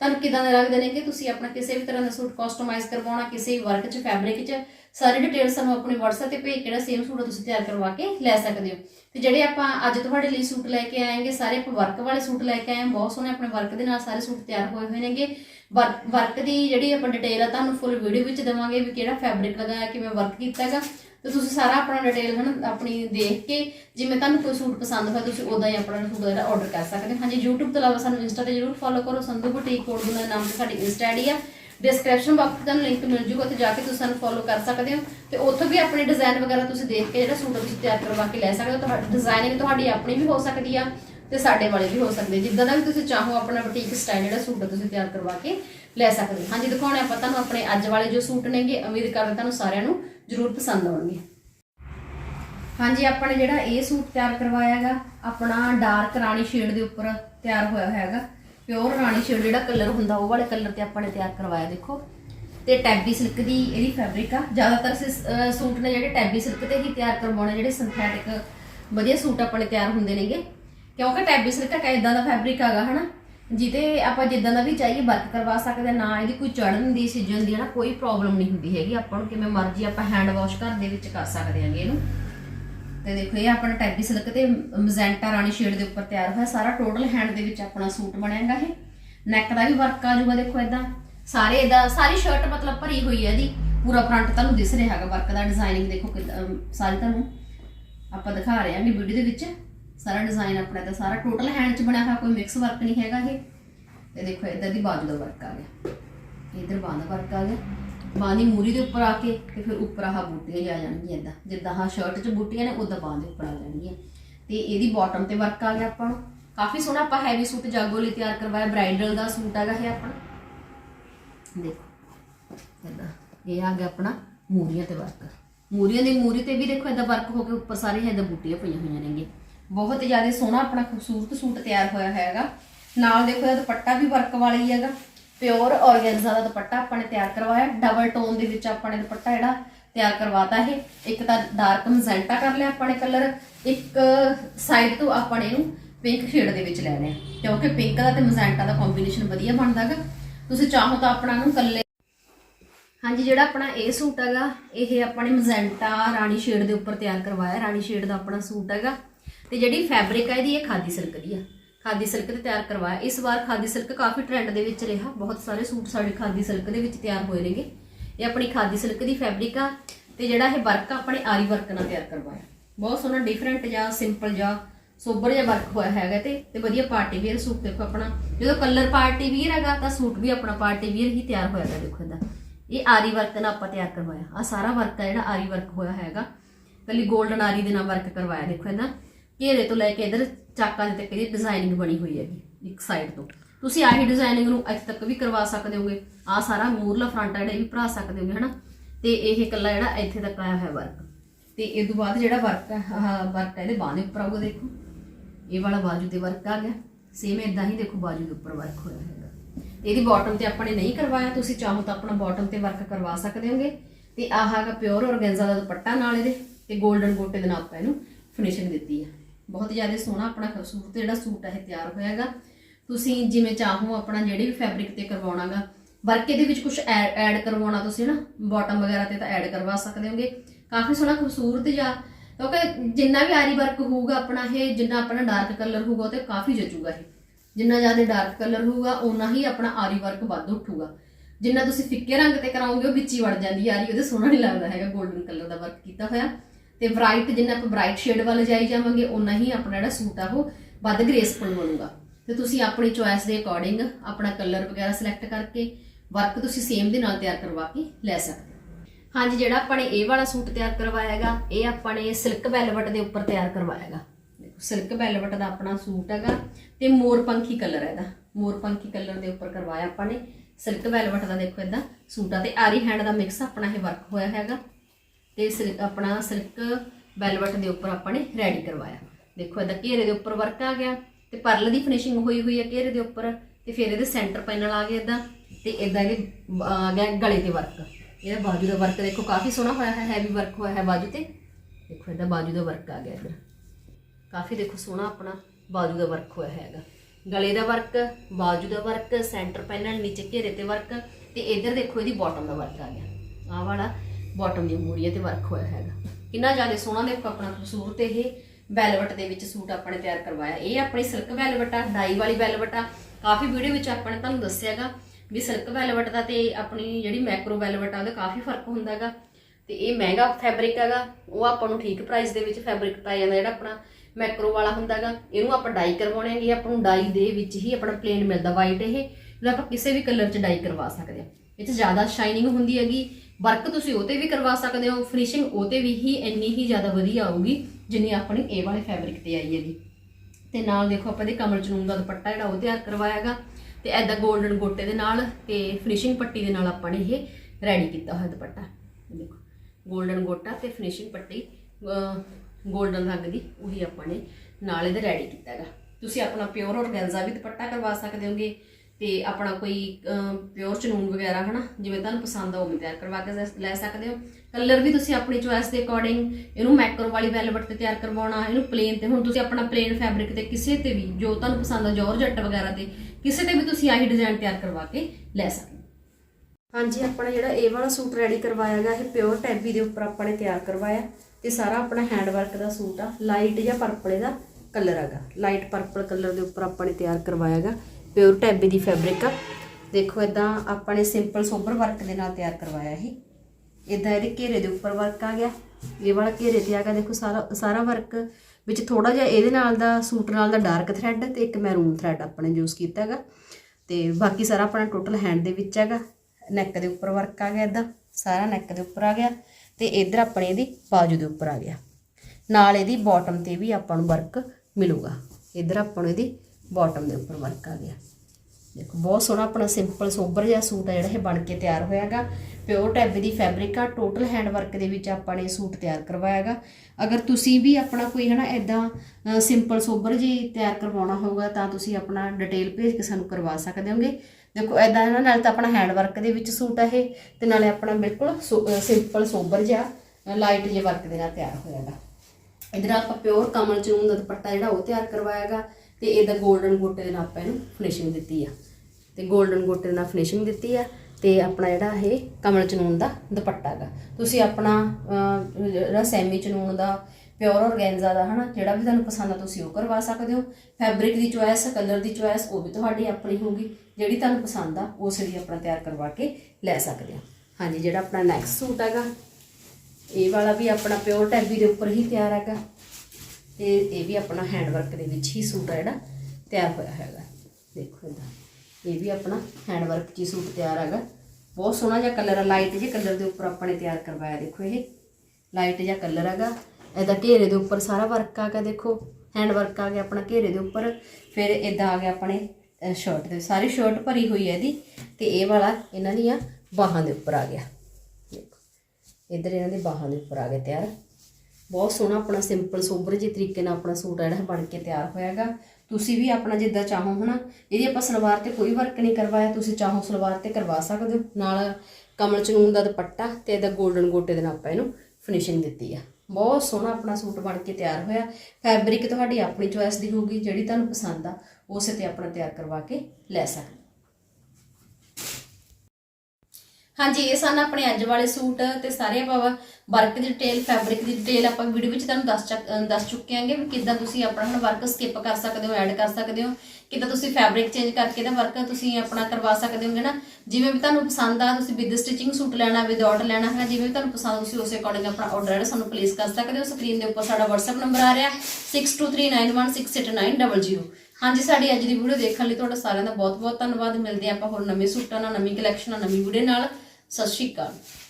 ਤੁਹਾਨੂੰ ਕਿਦਾਂ ਦੇ ਲੱਗਦੇ ਨੇ ਕਿ ਤੁਸੀਂ ਆਪਣਾ ਕਿਸੇ ਵੀ ਤਰ੍ਹਾਂ ਦਾ ਸੂਟ ਕਸਟਮਾਈਜ਼ ਕਰਵਾਉਣਾ, ਕਿਸੇ ਵੀ ਵਰਕ 'ਚ ਫੈਬਰਿਕ 'ਚ, ਸਾਰੀ ਡਿਟੇਲ ਸਾਨੂੰ ਆਪਣੇ WhatsApp ਤੇ ਭੇਜ ਕੇ ਸੇਮ ਸੂਟ ਤੁਸੀਂ ਤਿਆਰ ਕਰਵਾ ਕੇ ਲੈ ਸਕਦੇ ਹੋ। ਤੇ ਜਿਹੜੇ ਆਪਾਂ ਅੱਜ ਤੁਹਾਡੇ ਲਈ ਸੂਟ ਲੈ ਕੇ ਆਏਗੇ, ਸਾਰੇ ਆਪਾਂ ਵਰਕ ਵਾਲੇ ਸੂਟ ਲੈ ਕੇ ਆਏ ਹਾਂ, ਬਹੁਤ ਸੋਹਣੇ ਆਪਣੇ ਵਰਕ ਦੇ ਨਾਲ ਸਾਰੇ ਸੂਟ ਤਿਆਰ ਹੋਏ ਹੋਏ ਨੇਗੇ। ਵਰਕ ਦੀ ਜਿਹੜੀ ਆਪਾਂ ਡਿਟੇਲ ਆ, ਤੁਹਾਨੂੰ ਫੁੱਲ ਵੀਡੀਓ ਵਿੱਚ ਦੇਵਾਂਗੇ ਵੀ ਕਿਹੜਾ ਫੈਬਰਿਕ ਲਗਾਇਆ, ਕਿਵੇਂ ਵਰਕ ਕੀਤਾ ਹੈਗਾ। ਤੇ ਤੁਸੀਂ ਸਾਰਾ ਆਪਣਾ ਡਿਟੇਲ ਹਨ ਆਪਣੀ ਦੇਖ ਕੇ ਜਿਵੇਂ ਤੁਹਾਨੂੰ ਕੋਈ ਸੂਟ ਪਸੰਦ ਹੋਇਆ, ਤੁਸੀਂ ਉਦਾਂ ਹੀ ਆਪਣਾ ਸੂਟ ਜਿਹੜਾ ਆਰਡਰ ਕਰ ਸਕਦੇ ਹੋ। ਹਾਂਜੀ, YouTube ਤੋਂ ਇਲਾਵਾ ਸਾਨੂੰ ਇੰਸਟਾ ਤੇ ਜਰੂਰ ਫੋਲੋ ਕਰੋ, ਸੰਧੂ ਬੁਟੀਕ ਕੋਡ ਦੇ ਨਾਮ ਤੇ ਸਾਡੀ ਇੰਸਟਾ ਆਈਡੀ ਆ। ਡਿਸਕ੍ਰਿਪਸ਼ਨ ਬਾਕਸ 'ਚ ਤੁਹਾਨੂੰ ਲਿੰਕ ਮਿਲ ਜੂਗਾ, ਉੱਥੇ ਜਾ ਕੇ ਤੁਸੀਂ ਸਾਨੂੰ ਫੋਲੋ ਕਰ ਸਕਦੇ ਹੋ। ਤੇ ਉੱਥੋਂ ਵੀ ਆਪਣੇ ਡਿਜ਼ਾਈਨ ਵਗੈਰਾ ਤੁਸੀਂ ਦੇਖ ਕੇ ਜਿਹੜਾ ਸੂਟ ਤੁਸੀਂ ਤਿਆਰ ਕਰਵਾ ਕੇ ਲੈ ਸਕਦੇ ਹੋ। ਤੁਹਾਡੀ ਡਿਜ਼ਾਈਨਿੰਗ ਤੁਹਾਡੀ ਆਪਣੀ ਵੀ ਹੋ ਸਕਦੀ ਆ ਤੇ ਸਾਡੇ ਵਾਲੇ ਵੀ ਹੋ ਸਕਦੇ ਜਿੱਦਾਂ ਦਾ ਵੀ ਤੁਸੀਂ ਚਾਹੋ ਆਪਣਾ ਬੁਟੀਕ ਸਟਾਈਲ ਜਿਹੜਾ ਸੂਟ ਤੁਸੀਂ ਤਿਆਰ ਕਰਵਾ ਕੇ ਲੈ ਸਕਦੇ ਹੋ। ਹਾਂਜੀ, ਦਿਖਾਉਣੇ ਆਪਾਂ ਤੁਹਾਨੂੰ ਆਪਣੇ ਅੱਜ ਵਾਲੇ ਜੋ ਸੂਟ ਨੇਗੇ, ਉਮੀਦ ਕਰਦੇ ਤੁਹਾਨੂੰ ਸਾਰਿਆਂ ਨੂੰ ਜ਼ਰੂਰ ਪਸੰਦ ਆਉਣਗੇ। ਹਾਂਜੀ, ਆਪਾਂ ਨੇ ਜਿਹੜਾ ਇਹ ਸੂਟ ਤਿਆਰ ਕਰਵਾਇਆ ਹੈਗਾ, ਆਪਣਾ ਡਾਰਕ ਰਾਣੀ ਸ਼ੇਡ ਦੇ ਉੱਪਰ ਤਿਆਰ ਹੋਇਆ ਹੈਗਾ। ਪਿਓਰ ਰਾਣੀ ਸ਼ੇਡ ਜਿਹੜਾ ਕਲਰ ਹੁੰਦਾ, ਉਹ ਵਾਲੇ ਕਲਰ ਤੇ ਆਪਾਂ ਨੇ ਤਿਆਰ ਕਰਵਾਇਆ, ਦੇਖੋ। ਤੇ ਟੈਬੀ ਸਿਲਕ ਦੀ ਇਹਦੀ ਫੈਬਰਿਕ ਆ। ਜ਼ਿਆਦਾਤਰ ਸ- ਸੂਟ ਨੇ ਜਿਹੜੇ ਟੈਬੀ ਸਿਲਕ ਤੇ ਹੀ ਤਿਆਰ ਕਰਵਾਉਣੇ, ਜਿਹੜੇ ਸਿੰਥੈਟਿਕ ਵਧੀਆ ਸੂਟ ਆਪਣੇ ਤਿਆਰ ਹੁੰਦੇ ਨੇਗੇ। ਕਿਉਂਕਿ ਟੈਬੀ ਸਿਲਕ ਇੱਕ ਇਦਾਂ ਦਾ ਫੈਬਰਿਕ ਹੈਗਾ, ਹਨਾ? ਜਿਹਦੇ ਆਪਾਂ ਜਿੱਦਾਂ ਦਾ ਵੀ ਚਾਹੀਏ ਵਰਕ ਕਰਵਾ ਸਕਦੇ ਨਾ ਇਹਦੀ ਕੋਈ ਚੜਨ ਦੀ ਸਿੱਜਣ ਦੀ ਹਨਾ ਕੋਈ ਪ੍ਰੋਬਲਮ ਨਹੀਂ ਹੁੰਦੀ ਹੈਗੀ ਆਪਾਂ ਨੂੰ ਕਿਵੇਂ ਮਰਜ਼ੀ ਆਪਾਂ ਹੈਂਡ ਵਾਸ਼ ਘਰ ਦੇ ਵਿੱਚ ਕਰ ਸਕਦੇ ਹਾਂਗੇ ਇਹਨੂੰ। ਤੇ ਦੇਖੋ ਇਹ ਆਪਣਾ ਟੈਬੀ ਸਿਲਕ ਤੇ ਮਜ਼ੈਂਟਾ ਰਾਣੀ ਸ਼ੇਡ ਦੇ ਉੱਪਰ ਤਿਆਰ ਹੋਇਆ ਸਾਰਾ ਟੋਟਲ ਹੈਂਡ ਦੇ ਵਿੱਚ ਆਪਣਾ ਸੂਟ ਬਣਿਆਗਾ ਇਹ। ਨੈਕ ਦਾ ਵੀ ਵਰਕ ਆ ਜਾਊਗਾ ਦੇਖੋ ਇਦਾਂ ਸਾਰੇ ਇਹਦਾ ਸਾਰੀ ਸ਼ਰਟ ਮਤਲਬ ਭਰੀ ਹੋਈ ਹੈ ਇਹਦੀ। ਪੂਰਾ ਫਰੰਟ ਤੁਹਾਨੂੰ ਦਿਸ ਰਿਹਾ ਹੈਗਾ ਵਰਕ ਦਾ ਡਿਜ਼ਾਈਨਿੰਗ ਦੇਖੋ ਕਿੱਦਾਂ, ਸਾਰੀ ਤੁਹਾਨੂੰ ਆਪਾਂ ਦਿਖਾ ਰਹੇ ਹਾਂਗੇ ਵੀਡੀਓ ਦੇ ਵਿੱਚ। ਸਾਰਾ ਡਿਜ਼ਾਈਨ ਆਪਣਾ ਤਾਂ ਸਾਰਾ ਟੋਟਲ ਹੈਂਡ 'ਚ ਬਣਿਆ ਹੋਇਆ, ਕੋਈ ਮਿਕਸ ਵਰਕ ਨਹੀਂ ਹੈਗਾ ਇਹ। ਤੇ ਦੇਖੋ, ਇਧਰ ਦੀ ਬਾਜੂ ਦਾ ਵਰਕ ਆ ਗਿਆ। ਇੱਧਰ ਬਾਹਾਂ ਦਾ ਵਰਕ ਆ ਗਿਆ। ਬਾਂਹ ਦੀ ਮੂਰੀ ਦੇ ਉੱਪਰ ਆ ਕੇ ਤੇ ਫਿਰ ਉੱਪਰ ਆਹ ਬੂਟੀਆਂ ਜਾ ਜਾਣਗੀਆਂ ਇਦਾਂ। ਜਿੱਦਾਂ ਆਹ ਸ਼ਰਟ 'ਚ ਬੂਟੀਆਂ ਨੇ, ਉਦਾਂ ਬਾਂਹ ਦੇ ਉੱਪਰ ਆ ਜਾਣਗੀਆਂ। ਤੇ ਇਹਦੀ ਬਾਟਮ ਤੇ ਵਰਕ ਆ ਗਿਆ ਆਪਾਂ ਨੂੰ। ਕਾਫੀ ਸੋਹਣਾ ਆਪਾਂ ਹੈਵੀ ਸੂਟ ਜਾਗੋ ਲਈ ਤਿਆਰ ਕਰਵਾਇਆ। ਬ੍ਰਾਈਡਲ ਦਾ ਸੂਟ ਹੈਗਾ ਇਹ ਆਪਣਾ। ਦੇਖੋ, ਇਦਾਂ ਇਹ ਆ ਗਿਆ ਆਪਣਾ ਮੂਰੀਆਂ ਤੇ ਵਰਕ ਮੂਰੀਆਂ ਦੀ ਮੂਰੀ ਤੇ ਵੀ ਦੇਖੋ, ਇਦਾਂ ਵਰਕ ਹੋ ਕੇ ਉੱਪਰ ਸਾਰੇ ਇਦਾਂ ਬੂਟੀਆਂ ਪਈਆਂ ਹੋਈਆਂ ਨੇਗੀਆਂ। ਬਹੁਤ ਜ਼ਿਆਦਾ ਸੋਹਣਾ ਆਪਣਾ ਖੂਬਸੂਰਤ ਸੂਟ ਤਿਆਰ ਹੋਇਆ ਹੈਗਾ। ਨਾਲ ਦੇਖੋ ਇਹ ਦੁਪੱਟਾ ਵੀ ਵਰਕ ਵਾਲਾ ਹੀ ਹੈਗਾ। ਪਿਓਰ ਔਰਗੈਂਜ਼ਾ ਦਾ ਦੁਪੱਟਾ ਆਪਾਂ ਨੇ ਤਿਆਰ ਕਰਵਾਇਆ। ਡਬਲ ਟੋਨ ਦੇ ਵਿੱਚ ਆਪਾਂ ਨੇ ਦੁਪੱਟਾ ਜਿਹੜਾ ਤਿਆਰ ਕਰਵਾਤਾ ਇਹ। ਇੱਕ ਤਾਂ ਡਾਰਕ ਮਜ਼ੈਂਟਾ ਕਰ ਲਿਆ ਆਪਾਂ ਨੇ ਕਲਰ ਇੱਕ ਸਾਈਡ ਤੋਂ ਆਪਾਂ ਨੇ ਇਹਨੂੰ ਪਿੰਕ ਸ਼ੇਡ ਦੇ ਵਿੱਚ ਲੈਣਾ ਹੈ ਕਿਉਂਕਿ ਪਿੰਕ ਦਾ ਤੇ ਮਜ਼ੈਂਟਾ ਦਾ ਕੰਬੀਨੇਸ਼ਨ ਵਧੀਆ ਬਣਦਾਗਾ ਤੁਸੀਂ ਚਾਹੋ ਤਾਂ ਆਪਣਾ ਨੂੰ ਕੱਲੇ ਹਾਂਜੀ, ਜਿਹੜਾ ਆਪਣਾ ਇਹ ਸੂਟ ਹੈਗਾ, ਇਹ ਆਪਾਂ ਨੇ ਮਜ਼ੈਂਟਾ ਰਾਣੀ ਸ਼ੇਡ ਦੇ ਉੱਪਰ ਤਿਆਰ ਕਰਵਾਇਆ। ਰਾਣੀ ਸ਼ੇਡ ਦਾ ਆਪਣਾ ਸੂਟ ਹੈਗਾ। ਤੇ ਜਿਹੜੀ ਫੈਬਰਿਕ ਹੈ ਇਹਦੀ, ਇਹ ਖਾਦੀ ਸਿਲਕ ਦੀ ਆ। ਖਾਦੀ ਸਿਲਕ ਤੇ ਤਿਆਰ ਕਰਵਾਇਆ। ਇਸ ਵਾਰ ਖਾਦੀ ਸਿਲਕ ਕਾਫੀ ਟ੍ਰੈਂਡ ਦੇ ਵਿੱਚ ਰਿਹਾ। ਬਹੁਤ ਸਾਰੇ ਸੂਟ ਸਾਡੇ ਖਾਦੀ ਸਿਲਕ ਦੇ ਵਿੱਚ ਤਿਆਰ ਹੋਏ ਨੇਗੇ। ਇਹ ਆਪਣੀ ਖਾਦੀ ਸਿਲਕ ਦੀ ਫੈਬਰਿਕ ਆ ਤੇ ਜਿਹੜਾ ਇਹ ਵਰਕ ਆ, ਆਪਣੇ ਆਰੀ ਵਰਕ ਨਾਲ ਤਿਆਰ ਕਰਵਾਇਆ। ਬਹੁਤ ਸੋਹਣਾ ਡਿਫਰੈਂਟ ਜਾਂ ਸਿੰਪਲ ਜਾਂ ਸੋਬਰ ਜਿਹਾ ਵਰਕ ਹੋਇਆ ਹੈਗਾ ਤੇ ਤੇ ਵਧੀਆ ਪਾਰਟੀ ਵੇਅਰ ਸੂਟ ਦੇਖੋ ਆਪਣਾ। ਜਦੋਂ ਕਲਰ ਪਾਰਟੀ ਵੇਅਰ ਹੈਗਾ, ਤਾਂ ਸੂਟ ਵੀ ਆਪਣਾ ਪਾਰਟੀ ਵੇਅਰ ਹੀ ਤਿਆਰ ਹੋਇਆ ਹੈਗਾ ਦੇਖੋ ਇਹਦਾ। ਇਹ ਆਰੀ ਵਰਕ ਨਾਲ ਆਪਾਂ ਤਿਆਰ ਕਰਵਾਇਆ। ਆ ਸਾਰਾ ਵਰਕ ਆ ਜਿਹੜਾ ਆਰੀ ਵਰਕ ਹੋਇਆ ਹੈਗਾ। ਕੱਲੀ 골ਡਨ ਆਰੀ ਦੇ ਨਾਲ ਵਰਕ ਕਰਵਾਇਆ ਦੇਖੋ ਇਹਦਾ। ਘੇਰੇ ਤੋਂ ਲੈ ਕੇ ਇਧਰ ਚਾਕਾਂ ਦੇ ਤੱਕ ਇਹਦੀ ਡਿਜ਼ਾਈਨਿੰਗ ਬਣੀ ਹੋਈ ਹੈਗੀ, ਇੱਕ ਸਾਈਡ ਤੋਂ। ਤੁਸੀਂ ਆਹੀ ਡਿਜ਼ਾਈਨਿੰਗ ਨੂੰ ਇੱਥੇ ਤੱਕ ਵੀ ਕਰਵਾ ਸਕਦੇ ਹੋਗੇ। ਆ ਸਾਰਾ ਮੂਰਲਾ ਫਰੰਟ ਜਿਹੜਾ ਵੀ ਭਰਾ ਸਕਦੇ ਹੋਗੇ, ਹਨਾ? ਤੇ ਇਹ ਇਕੱਲਾ ਜਿਹੜਾ ਇੱਥੇ ਤੱਕ ਆਇਆ ਹੋਇਆ ਵਰਕ ਤੇ ਇਹ ਤੋਂ ਬਾਅਦ ਜਿਹੜਾ ਵਰਕ ਹੈ ਵਰਕ ਹੈ ਇਹਦੇ ਬਾਹਾਂ ਦੇ ਉੱਪਰ ਆਊਗਾ, ਦੇਖੋ। ਇਹ ਵਾਲਾ ਬਾਜੂ ਤੇ ਵਰਕ ਆ ਗਿਆ। ਸੇਮ ਇਦਾਂ ਹੀ ਦੇਖੋ, ਬਾਜੂ ਦੇ ਉੱਪਰ ਵਰਕ ਹੋਇਆ ਹੈਗਾ। ਇਹਦੀ ਬਾਟਮ ਤੇ ਆਪਾਂ ਨੇ ਨਹੀਂ ਕਰਵਾਇਆ। ਤੁਸੀਂ ਚਾਹੋ ਤਾਂ ਆਪਣਾ ਬਾਟਮ ਤੇ ਵਰਕ ਕਰਵਾ ਸਕਦੇ ਹੋਗੇ। ਤੇ ਆਹ ਹੈਗਾ ਪਿਓਰ ਔਰਗੈਂਜ਼ਾ ਦਾ ਦੁਪੱਟਾ ਨਾਲ ਇਹਦੇ, ਤੇ 골ਡਨ ਗੋਟੇ ਦੇ ਨਾਲ ਆਪਾਂ ਇਹਨੂੰ ਫਿਨਿਸ਼ਿੰਗ ਦਿੱਤੀ ਹੈ ਬਹੁਤ ਜ਼ਿਆਦਾ ਸੋਹਣਾ ਆਪਣਾ ਖੂਬਸੂਰਤ ਜਿਹੜਾ ਸੂਟ ਹੈ ਇਹ ਤਿਆਰ ਹੋਇਆਗਾ। ਤੁਸੀਂ ਜਿਵੇਂ ਚਾਹੋ ਆਪਣਾ ਜਿਹੜੇ ਵੀ ਫੈਬਰਿਕ ਤੇ ਕਰਵਾਉਣਾਗਾ। ਵਰਕ ਇਹਦੇ ਵਿੱਚ ਕੁਝ ਐਡ ਕਰਵਾਉਣਾ ਤੁਸੀਂ ਨਾ ਬਾਟਮ ਵਗੈਰਾ ਤੇ ਤਾਂ ਐਡ ਕਰਵਾ ਸਕਦੇ ਹੋਗੇ। ਕਾਫੀ ਸੋਹਣਾ ਖੂਬਸੂਰਤ ਜਿਹਾ। ਕਿਉਂਕਿ ਜਿੰਨਾ ਵੀ ਆਰੀ ਵਰਕ ਹੋਊਗਾ ਆਪਣਾ ਇਹ, ਜਿੰਨਾ ਆਪਣਾ ਡਾਰਕ ਕਲਰ ਹੋਊਗਾ ਉਹ ਤੇ ਕਾਫੀ ਜਚੂਗਾ ਇਹ। ਜਿੰਨਾ ਜ਼ਿਆਦਾ ਡਾਰਕ ਕਲਰ ਹੋਊਗਾ ਉਨਾ ਹੀ ਆਪਣਾ ਆਰੀ ਵਰਕ ਵੱਧ ਉੱਠੂਗਾ। ਜਿੰਨਾ ਤੁਸੀਂ ਫਿੱਕੇ ਰੰਗ ਤੇ ਕਰਾਓਗੇ, ਉਹ ਵਿੱਚ ਹੀ ਵੜ ਜਾਂਦੀ ਆ ਆਰੀ। ਉਹਦੇ ਸੋਹਣਾ ਨਹੀਂ ਲੱਗਦਾ ਹੈਗਾ 골ਡਨ ਕਲਰ ਦਾ ਵਰਕ ਕੀਤਾ ਹੋਇਆ। ਤੇ ਬ੍ਰਾਈਟ ਜਿੰਨਾ ਆਪਾਂ ਬ੍ਰਾਈਟ ਸ਼ੇਡ ਵੱਲ ਜਾਈ ਜਾਵਾਂਗੇ ਉਨਾ ਹੀ ਆਪਣਾ ਜਿਹੜਾ ਸੂਟ ਆ ਉਹ ਵੱਧ ਗ੍ਰੇਸਫੁਲ ਬਣੂਗਾ। ਤੇ ਤੁਸੀਂ ਆਪਣੀ ਚੋਇਸ ਦੇ ਅਕੋਰਡਿੰਗ ਆਪਣਾ ਕਲਰ ਵਗੈਰਾ ਸਿਲੈਕਟ ਕਰਕੇ ਵਰਕ ਤੁਸੀਂ ਸੇਮ ਦੇ ਨਾਲ ਤਿਆਰ ਕਰਵਾ ਕੇ ਲੈ ਸਕਦੇ ਹੋ। ਹਾਂਜੀ, ਜਿਹੜਾ ਆਪਾਂ ਨੇ ਇਹ ਵਾਲਾ ਸੂਟ ਤਿਆਰ ਕਰਵਾਇਆ ਹੈਗਾ, ਇਹ ਆਪਾਂ ਨੇ ਸਿਲਕ ਵੈਲਵਟ ਦੇ ਉੱਪਰ ਤਿਆਰ ਕਰਵਾਇਆ ਹੈਗਾ। ਦੇਖੋ ਸਿਲਕ ਵੈਲਵਟ ਦਾ ਆਪਣਾ ਸੂਟ ਹੈਗਾ ਤੇ ਮੋਰ ਪੰਖੀ ਕਲਰ ਹੈ ਇਹਦਾ। ਮੋਰ ਪੰਖੀ ਕਲਰ ਦੇ ਉੱਪਰ ਕਰਵਾਇਆ ਆਪਾਂ ਨੇ। ਸਿਲਕ ਵੈਲਵਟ ਦਾ ਦੇਖੋ ਇਦਾਂ ਸੂਟ ਆ ਤੇ ਆਰੀ ਹੈਂਡ ਦਾ ਮਿਕਸ ਆਪਣਾ ਇਹ ਵਰਕ ਹੋਇਆ ਹੈਗਾ। ਤੇ ਸਿਲ- ਆਪਣਾ ਸਿਲਕ ਵੈਲਵਟ ਦੇ ਉੱਪਰ ਆਪਾਂ ਨੇ ਰੈਡੀ ਕਰਵਾਇਆ। ਦੇਖੋ ਇਹਦਾ ਘੇਰੇ ਦੇ ਉੱਪਰ ਵਰਕ ਆ ਗਿਆ ਤੇ ਪਰਲ ਦੀ ਫਿਨਿਸ਼ਿੰਗ ਹੋਈ ਹੋਈ ਹੈ ਘੇਰੇ ਦੇ ਉੱਪਰ ਤੇ ਫਿਰ ਇਹਦੇ ਸੈਂਟਰ ਪੈਨਲ ਆ ਗਿਆ ਇਦਾਂ ਤੇ ਇਦਾਂ ਇਹਦੇ ਆ ਗਿਆ ਗਲੇ ਤੇ ਵਰਕ ਇਹਦਾ ਬਾਜੂ ਦਾ ਵਰਕ ਦੇਖੋ ਕਾਫੀ ਸੋਹਣਾ ਹੋਇਆ ਹੈ ਹੈਵੀ ਵਰਕ ਹੋਇਆ ਹੈ ਬਾਜੂ ਤੇ। ਦੇਖੋ ਇਹਦਾ ਬਾਜੂ ਦਾ ਵਰਕ ਆ ਗਿਆ ਇੱਧਰ। ਕਾਫੀ ਦੇਖੋ ਸੋਹਣਾ ਆਪਣਾ ਬਾਜੂ ਦਾ ਵਰਕ ਹੋਇਆ ਹੈਗਾ ਗਲੇ ਦਾ ਵਰਕ ਬਾਜੂ ਦਾ ਵਰਕ ਸੈਂਟਰ ਪੈਨਲ ਨੀਚੇ ਘੇਰੇ ਤੇ ਵਰਕ ਤੇ ਇੱਧਰ ਦੇਖੋ ਇਹਦੀ ਬਾਟਮ ਦਾ ਵਰਕ ਆ ਗਿਆ। ਆਹ ਵਾਲਾ ਬਾਟਮ ਦੀ ਮੂਰੀਏ ਤੇ ਵਰਕ ਹੋਇਆ ਹੈਗਾ। ਕਿੰਨਾ ਜ਼ਿਆਦਾ ਸੋਹਣਾ ਦੇਖੋ ਆਪਣਾ ਖੂਬਸੂਰਤ ਇਹ ਵੈਲਵਟ ਦੇ ਵਿੱਚ ਸੂਟ ਆਪਾਂ ਨੇ ਤਿਆਰ ਕਰਵਾਇਆ। ਇਹ ਆਪਣੀ ਸਿਲਕ ਵੈਲਵਟ ਆ ਡਾਈ ਵਾਲੀ ਵੈਲਵਟ ਆ। ਕਾਫੀ ਵੀਡੀਓ ਵਿੱਚ ਆਪਾਂ ਨੇ ਤੁਹਾਨੂੰ ਦੱਸਿਆਗਾ ਵੀ ਸਿਲਕ ਵੈਲਵਟ ਦਾ ਤੇ ਆਪਣੀ ਜਿਹੜੀ ਮੈਕਰੋ ਵੈਲਵਟ ਆ, ਉਹਦਾ ਕਾਫੀ ਫ਼ਰਕ ਹੁੰਦਾ ਹੈਗਾ ਤੇ ਇਹ ਮਹਿੰਗਾ ਫੈਬਰਿਕ ਹੈਗਾ, ਉਹ ਆਪਾਂ ਨੂੰ ਠੀਕ ਪ੍ਰਾਈਸ ਦੇ ਵਿੱਚ ਫੈਬਰਿਕ ਪੈ ਜਾਂਦਾ ਜਿਹੜਾ ਆਪਣਾ ਮੈਕਰੋ ਵਾਲਾ ਹੁੰਦਾ ਹੈਗਾ ਇਹਨੂੰ ਆਪਾਂ ਡਾਈ ਕਰਵਾਉਣੇ ਹੈਗੇ, ਆਪਾਂ ਨੂੰ ਡਾਈ ਦੇ ਵਿੱਚ ਹੀ ਆਪਣਾ ਪਲੇਨ ਮਿਲਦਾ ਵਾਈਟ ਇਹ। ਜਿਹੜਾ ਆਪਾਂ ਕਿਸੇ ਵੀ ਕਲਰ 'ਚ ਡਾਈ ਕਰਵਾ ਸਕਦੇ ਹਾਂ। ਇਹ 'ਚ ਜ਼ਿਆਦਾ ਸ਼ਾਈਨਿੰਗ ਹੁੰਦੀ ਹੈਗੀ ਵਰਕ ਤੁਸੀਂ ਉਹ ਤੇ ਵੀ ਕਰਵਾ ਸਕਦੇ ਹੋ ਫਿਨਿਸ਼ਿੰਗ ਉਹ ਤੇ ਵੀ ਹੀ ਇੰਨੀ ਹੀ ਜ਼ਿਆਦਾ ਵਧੀਆ ਆਊਗੀ ਜਿੰਨੀ ਆਪਣੀ ਇਹ ਵਾਲੇ ਫੈਬਰਿਕ ਤੇ ਆਈ ਹੈ ਜੀ ਤੇ ਨਾਲ ਦੇਖੋ ਆਪਾਂ ਦੇ ਕਮਲ ਚਨੂਨ ਦਾ ਦੁਪੱਟਾ ਜਿਹੜਾ ਉਹ ਤਿਆਰ ਕਰਵਾਇਆਗਾ ਤੇ ਐਦਾਂ 골ਡਨ ਗੋਟੇ ਦੇ ਨਾਲ ਤੇ ਫਿਨਿਸ਼ਿੰਗ ਪੱਟੀ ਦੇ ਨਾਲ ਆਪਾਂ ਨੇ ਇਹ ਰੈਡੀ ਕੀਤਾ ਹੋਇਆ ਦੁਪੱਟਾ। ਦੇਖੋ 골ਡਨ ਗੋਟਾ ਤੇ ਫਿਨਿਸ਼ਿੰਗ ਪੱਟੀ 골ਡਨ ਰੰਗ ਦੀ ਉਹੀ ਆਪਾਂ ਨੇ ਨਾਲ ਇਹਦਾ ਰੈਡੀ ਕੀਤਾਗਾ ਤੁਸੀਂ ਆਪਣਾ ਪਿਓਰ ਔਰ ਔਰਗੈਂਜ਼ਾ ਵੀ ਦੁਪੱਟਾ ਕਰਵਾ ਸਕਦੇ ਹੋਗੇ। ਤੇ ਆਪਣਾ ਕੋਈ ਪਿਓਰ ਚਨੂਨ ਵਗੈਰਾ, ਹਨਾ? ਜਿਵੇਂ ਤੁਹਾਨੂੰ ਪਸੰਦ ਆ ਉਵੇਂ ਤਿਆਰ ਕਰਵਾ ਕੇ ਲੈ- ਸਕਦੇ ਹੋ। ਕਲਰ ਵੀ ਤੁਸੀਂ ਆਪਣੀ ਚੋਇਸ ਦੇ ਅਕੋਰਡਿੰਗ ਇਹਨੂੰ ਮੈਕਰੋ ਵਾਲੀ ਵੈਲਵਟ ਤੇ ਤਿਆਰ ਕਰਵਾਉਣਾ, ਇਹਨੂੰ ਪਲੇਨ ਤੇ, ਹੁਣ ਤੁਸੀਂ ਆਪਣਾ ਪਲੇਨ ਫੈਬਰਿਕ ਤੇ ਕਿਸੇ ਤੇ ਵੀ, ਜੋ ਤੁਹਾਨੂੰ ਪਸੰਦ ਆ ਜੋਰਜੱਟ ਵਗੈਰਾ ਤੇ, ਕਿਸੇ ਤੇ ਵੀ ਤੁਸੀਂ ਆਹੀ ਡਿਜ਼ਾਈਨ ਤਿਆਰ ਕਰਵਾ ਕੇ ਲੈ ਸਕਦੇ ਹੋ। ਹਾਂਜੀ, ਆਪਣਾ ਜਿਹੜਾ ਇਹ ਵਾਲਾ ਸੂਟ ਰੈਡੀ ਕਰਵਾਇਆਗਾ ਇਹ ਪਿਓਰ ਟੈਬੀ ਦੇ ਉੱਪਰ ਆਪਾਂ ਨੇ ਤਿਆਰ ਕਰਵਾਇਆ। ਤੇ ਸਾਰਾ ਆਪਣਾ ਹੈਂਡ ਵਰਕ ਦਾ ਸੂਟ ਆ ਲਾਈਟ ਜਾਂ ਪਰਪਲ ਇਹਦਾ ਕਲਰ ਹੈਗਾ। ਲਾਈਟ ਪਰਪਲ ਕਲਰ ਦੇ ਉੱਪਰ ਆਪਾਂ ਨੇ ਤਿਆਰ ਕਰਵਾਇਆਗਾ ਪਿਓਰ ਟੈਬੀ ਦੀ ਫੈਬਰਿਕ ਆ। ਦੇਖੋ ਇਦਾਂ ਆਪਾਂ ਨੇ ਸਿੰਪਲ ਸੋਬਰ ਵਰਕ ਦੇ ਨਾਲ ਤਿਆਰ ਕਰਵਾਇਆ ਇਹ ਇਦਾਂ ਇਹਦੇ ਘੇਰੇ ਦੇ ਉੱਪਰ ਵਰਕ ਆ ਗਿਆ। ਇਹ ਵਾਲਾ ਘੇਰੇ ਤੇ ਆ ਗਿਆ। ਦੇਖੋ ਸਾਰਾ ਸਾਰਾ ਵਰਕ ਵਿੱਚ ਥੋੜਾ ਜਿਹਾ ਇਹਦੇ ਨਾਲ ਦਾ ਸੂਟ ਨਾਲ ਦਾ ਡਾਰਕ ਥਰੈਡ ਤੇ ਇੱਕ ਮੈਰੂਨ ਥਰੈਡ ਆਪਾਂ ਨੇ ਯੂਜ਼ ਕੀਤਾ ਹੈਗਾ। ਤੇ ਬਾਕੀ ਸਾਰਾ ਆਪਣਾ ਟੋਟਲ ਹੈਂਡ ਦੇ ਵਿੱਚ ਹੈਗਾ। ਨੈਕ ਦੇ ਉੱਪਰ ਵਰਕ ਆ ਗਿਆ ਇਦਾਂ ਸਾਰਾ ਨੈਕ ਦੇ ਉੱਪਰ ਆ ਗਿਆ ਤੇ ਇਧਰ ਆਪਣੇ ਇਹਦੀ ਬਾਜੂ ਦੇ ਉੱਪਰ ਆ ਗਿਆ। ਨਾਲ ਇਹਦੀ ਬਾਟਮ ਤੇ ਵੀ ਆਪਾਂ ਨੂੰ ਵਰਕ ਮਿਲੂਗਾ। ਇਧਰ ਆਪਾਂ ਨੂੰ ਇਹਦੀ ਬਾਟਮ ਦੇ ਉੱਪਰ ਵਰਕ ਆ ਗਿਆ। ਦੇਖੋ, ਬਹੁਤ ਸੋਹਣਾ ਆਪਣਾ ਸਿੰਪਲ ਸੋਬਰ ਜਿਹਾ ਸੂਟ ਆ ਜਿਹੜਾ ਇਹ ਬਣ ਕੇ ਤਿਆਰ ਹੋਇਆਗਾ। ਪਿਓਰ ਟੈਬੀ ਦੀ ਫੈਬਰਿਕ ਆ ਟੋਟਲ ਹੈਂਡ ਵਰਕ ਦੇ ਵਿੱਚ ਆਪਾਂ ਨੇ ਸੂਟ ਤਿਆਰ ਕਰਵਾਇਆਗਾ। ਅਗਰ ਤੁਸੀਂ ਵੀ ਆਪਣਾ ਕੋਈ ਹਨਾ ਇਦਾਂ ਸਿੰਪਲ ਸੋਬਰ ਜੀ ਤਿਆਰ ਕਰਵਾਉਣਾ ਹੋਊਗਾ, ਤਾਂ ਤੁਸੀਂ ਆਪਣਾ ਡਿਟੇਲ ਭੇਜ ਕੇ ਸਾਨੂੰ ਕਰਵਾ ਸਕਦੇ ਹੋਗੇ। ਦੇਖੋ ਇਦਾਂ ਇਹਨਾਂ ਨਾਲ ਤਾਂ ਆਪਣਾ ਹੈਂਡ ਵਰਕ ਦੇ ਵਿੱਚ ਸੂਟ ਆ ਇਹ, ਤੇ ਨਾਲੇ ਆਪਣਾ ਬਿਲਕੁਲ ਸਿੰਪਲ ਸੋਬਰ ਜਿਹਾ ਲਾਈਟ ਜਿਹੇ ਵਰਕ ਦੇ ਨਾਲ ਤਿਆਰ ਹੋਇਆਗਾ। ਇਧਰ ਆਪਾਂ ਪਿਓਰ ਕਮਲ ਚੂਨ ਦਾ ਦੁਪੱਟਾ ਜਿਹੜਾ ਉਹ ਤਿਆਰ ਕਰਵਾਇਆਗਾ। ਤੇ ਇਹਦਾ 골ਡਨ ਗੋਟੇ ਦੇ ਨਾਲ ਆਪਾਂ ਇਹਨੂੰ ਫਿਨਿਸ਼ਿੰਗ ਦਿੱਤੀ ਆ। ਤੇ 골ਡਨ ਗੋਟੇ ਦੇ ਨਾਲ ਫਿਨਿਸ਼ਿੰਗ ਦਿੱਤੀ ਆ ਤੇ ਆਪਣਾ ਜਿਹੜਾ ਇਹ ਕਮਲ ਚਨੂਨ ਦਾ ਦੁਪੱਟਾ ਹੈਗਾ ਤੁਸੀਂ ਆਪਣਾ ਜਿਹੜਾ ਸੈਮੀ ਚਨੂਨ ਦਾ ਪਿਓਰ ਔਰਗੈਂਜ਼ਾ ਦਾ ਹਨਾ, ਜਿਹੜਾ ਵੀ ਤੁਹਾਨੂੰ ਪਸੰਦ ਆ ਤੁਸੀਂ ਉਹ ਕਰਵਾ ਸਕਦੇ ਹੋ। ਫੈਬਰਿਕ ਦੀ ਚੋਇਸ ਕਲਰ ਦੀ ਚੋਇਸ ਉਹ ਵੀ ਤੁਹਾਡੀ ਆਪਣੀ ਹੋਊਗੀ। ਜਿਹੜੀ ਤੁਹਾਨੂੰ ਪਸੰਦ ਆ, ਉਸ ਲਈ ਆਪਣਾ ਤਿਆਰ ਕਰਵਾ ਕੇ ਲੈ ਸਕਦੇ ਹੋ ਹਾਂਜੀ, ਜਿਹੜਾ ਆਪਣਾ ਨੈਕਸਟ ਸੂਟ ਹੈਗਾ, ਇਹ ਵਾਲਾ ਵੀ ਆਪਣਾ ਪਿਓਰ ਟੈਬੀ ਦੇ ਉੱਪਰ ਹੀ ਤਿਆਰ ਹੈਗਾ। ਤੇ ਇਹ ਵੀ ਆਪਣਾ ਹੈਂਡ ਵਰਕ ਦੇ ਵਿੱਚ ਹੀ ਸੂਟ ਆ ਜਿਹੜਾ, ਤਿਆਰ ਹੋਇਆ ਹੈਗਾ। ਦੇਖੋ ਇਹਦਾ। ਇਹ ਵੀ ਆਪਣਾ ਹੈਂਡ ਵਰਕ 'ਚ ਹੀ ਸੂਟ ਤਿਆਰ ਹੈਗਾ। ਬਹੁਤ ਸੋਹਣਾ ਜਿਹਾ ਕਲਰ ਆ ਲਾਈਟ ਜਿਹੇ ਕਲਰ ਦੇ ਉੱਪਰ ਆਪਾਂ ਨੇ ਤਿਆਰ ਕਰਵਾਇਆ, ਦੇਖੋ ਇਹ। ਲਾਈਟ ਜਿਹਾ ਕਲਰ ਹੈਗਾ। ਇਹਦਾ ਘੇਰੇ ਦੇ ਉੱਪਰ ਸਾਰਾ ਵਰਕ ਆ ਗਿਆ, ਦੇਖੋ। ਹੈਂਡ ਵਰਕ ਆ ਗਿਆ ਆਪਣਾ ਘੇਰੇ ਦੇ ਉੱਪਰ। ਫਿਰ ਇਦਾਂ ਆ ਗਿਆ ਆਪਣੇ ਸ਼ਰਟ ਦੇ। ਸਾਰੀ ਸ਼ਰਟ ਭਰੀ ਹੋਈ ਹੈ ਇਹਦੀ। ਤੇ ਇਹ ਵਾਲਾ ਇਹਨਾਂ ਦੀਆਂ ਬਾਹਾਂ ਦੇ ਉੱਪਰ ਆ ਗਿਆ। ਦੇਖੋ। ਇੱਧਰ ਇਹਨਾਂ ਦੇ ਬਾਹਾਂ ਦੇ ਉੱਪਰ ਆ ਗਏ ਤਿਆਰ। ਬਹੁਤ ਸੋਹਣਾ ਆਪਣਾ ਸਿੰਪਲ ਸੋਬਰ ਜਿਹੇ ਤਰੀਕੇ ਨਾਲ ਆਪਣਾ ਸੂਟ ਜਿਹੜਾ ਬਣ ਕੇ ਤਿਆਰ ਹੋਇਆਗਾ। ਤੁਸੀਂ ਵੀ ਆਪਣਾ ਜਿੱਦਾਂ ਚਾਹੋ ਹਨਾ, ਇਹਦੀ ਆਪਾਂ ਸਲਵਾਰ ਤੇ ਕੋਈ ਵਰਕ ਨਹੀਂ ਕਰਵਾਇਆ, ਤੁਸੀਂ ਚਾਹੋ ਸਲਵਾਰ ਤੇ ਕਰਵਾ ਸਕਦੇ ਹੋ। ਨਾਲ ਕਮਲ ਚਨੂਨ ਦਾ ਦੁਪੱਟਾ ਤੇ ਇਹਦਾ 골ਡਨ ਗੋਟੇ ਦੇ ਨਾਲ ਆਪਾਂ ਇਹਨੂੰ ਫਿਨਿਸ਼ਿੰਗ ਦਿੱਤੀ ਆ। ਬਹੁਤ ਸੋਹਣਾ ਆਪਣਾ ਸੂਟ ਬਣ ਕੇ ਤਿਆਰ ਹੋਇਆ। ਫੈਬਰਿਕ ਤੁਹਾਡੀ ਆਪਣੀ ਚੋਇਸ ਦੀ ਹੋਊਗੀ, ਜਿਹੜੀ ਤੁਹਾਨੂੰ ਪਸੰਦ ਆ, ਉਸੇ ਤੇ ਆਪਣਾ ਤਿਆਰ ਕਰਵਾ ਕੇ ਲੈ ਸਕਦੇ ਹਾਂਜੀ, ਇਹ ਸਨ ਆਪਣੇ ਅੱਜ ਵਾਲੇ ਸੂਟ ਤੇ ਸਾਰੇ ਆਪਾਂ ਵਰਕ ਦੀ ਡਿਟੇਲ ਫੈਬਰਿਕ ਦੀ ਡਿਟੇਲ ਆਪਾਂ ਵੀਡੀਓ ਵਿੱਚ ਤੁਹਾਨੂੰ ਦੱਸ ਚੱਕ- ਦੱਸ ਚੁੱਕੇ ਆਂਗੇ ਵੀ ਕਿੱਦਾਂ ਤੁਸੀਂ ਆਪਣਾ ਹੁਣ ਵਰਕ ਸਕਿਪ ਕਰ ਸਕਦੇ ਹੋ ਐਡ ਕਰ ਸਕਦੇ ਹੋ, ਕਿੱਦਾਂ ਤੁਸੀਂ ਫੈਬਰਿਕ ਚੇਂਜ ਕਰਕੇ ਦਾ ਵਰਕ ਤੁਸੀਂ ਆਪਣਾ ਕਰਵਾ ਸਕਦੇ ਹੋਗੇ ਨਾ। ਜਿਵੇਂ ਵੀ ਤੁਹਾਨੂੰ ਪਸੰਦ ਆ, ਤੁਸੀਂ ਵਿਦ ਸਟਿਚਿੰਗ ਸੂਟ ਲੈਣਾ ਵਿਦਆਊਟ ਲੈਣਾ ਹੈ ਜਿਵੇਂ ਵੀ ਤੁਹਾਨੂੰ ਪਸੰਦ ਤੁਸੀਂ ਉਸੇ ਅਕੋਰਡਿੰਗ ਆਪਣਾ ਆਰਡਰ ਹੈ ਸਾਨੂੰ ਪਲੇਸ ਕਰ ਸਕਦੇ ਹੋ। ਸਕਰੀਨ ਦੇ ਉੱਪਰ ਸਾਡਾ WhatsApp ਨੰਬਰ ਆ ਰਿਹਾ 6239168900 ਹਾਂਜੀ, ਸਾਡੀ ਅੱਜ ਦੀ ਵੀਡੀਓ ਦੇਖਣ ਲਈ ਤੁਹਾਡਾ ਸਾਰਿਆਂ ਦਾ ਬਹੁਤ ਬਹੁਤ ਧੰਨਵਾਦ। ਮਿਲਦੇ ਹਾਂ ਆਪਾਂ ਹੋਰ ਨਵੇਂ ਸੂਟਾਂ ਨਾਲ, ਨਵੀਂ ਕਲੈਕਸ਼ਨ ਨਾਲ, ਨਵੀਂ ਵੀਡੀਓ ਨਾਲ। ਸਤਿ ਸ਼੍ਰੀ ਅਕਾਲ।